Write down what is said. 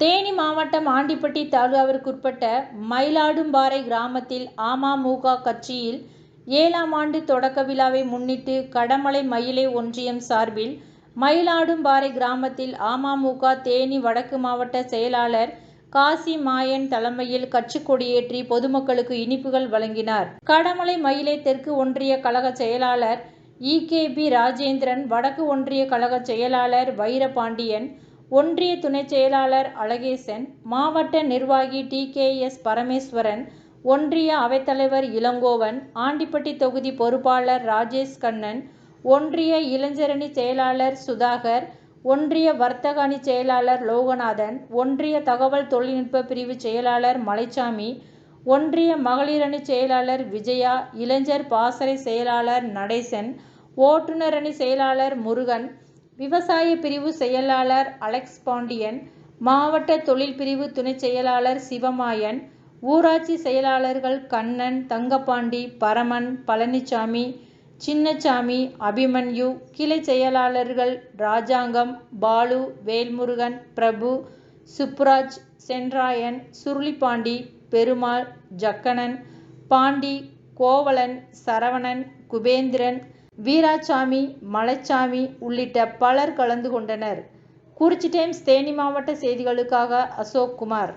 தேனி மாவட்டம் ஆண்டிப்பட்டி தாலுகாவிற்குட்பட்ட மயிலாடும்பாறை கிராமத்தில் அமமுக கட்சியில் ஏழாம் ஆண்டு தொடக்க விழாவை முன்னிட்டு கடமலை மயிலை ஒன்றியம் சார்பில் மயிலாடும்பாறை கிராமத்தில் அமமுக தேனி வடக்கு மாவட்ட செயலாளர் காசி மாயன் தலைமையில் கட்சி கொடியேற்றி பொதுமக்களுக்கு இனிப்புகள் வழங்கினார். கடமலை மயிலை தெற்கு ஒன்றிய கழக செயலாளர் இ கே. பி. ராஜேந்திரன், வடக்கு ஒன்றிய கழக செயலாளர் வைரபாண்டியன், ஒன்றிய துணை செயலாளர் அழகேசன், மாவட்ட நிர்வாகி டி. கே. எஸ். பரமேஸ்வரன், ஒன்றிய அவைத்தலைவர் இளங்கோவன், ஆண்டிப்பட்டி தொகுதி பொறுப்பாளர் ராஜேஷ் கண்ணன் ஒன்றிய இளைஞரணி செயலாளர் சுதாகர், ஒன்றிய வர்த்தக அணி செயலாளர் லோகநாதன், ஒன்றிய தகவல் தொழில்நுட்ப பிரிவு செயலாளர் மலைச்சாமி, ஒன்றிய மகளிரணி செயலாளர் விஜயா, இளைஞர் பாசறை செயலாளர் நடேசன், ஓட்டுநரணி செயலாளர் முருகன், விவசாய பிரிவு செயலாளர் அலெக்ஸ் பாண்டியன் மாவட்ட தொழில் பிரிவு துணை செயலாளர் சிவமாயன், ஊராட்சி செயலாளர்கள் கண்ணன், தங்கப்பாண்டி, பரமன், பழனிச்சாமி, சின்னச்சாமி அபிமன்யு, கிளை செயலாளர்கள் ராஜாங்கம், பாலு, வேல்முருகன், பிரபு, சுப்புராஜ், சென்றாயன், சுருளிப்பாண்டி, பெருமாள், ஜக்கணன், பாண்டி, கோவலன், சரவணன், குபேந்திரன், வீராசாமி, மலைச்சாமி உள்ளிட்ட பலர் கலந்து கொண்டனர். குறிச்சி டைம்ஸ் தேனி மாவட்ட செய்திகளுக்காக அசோக்குமார்.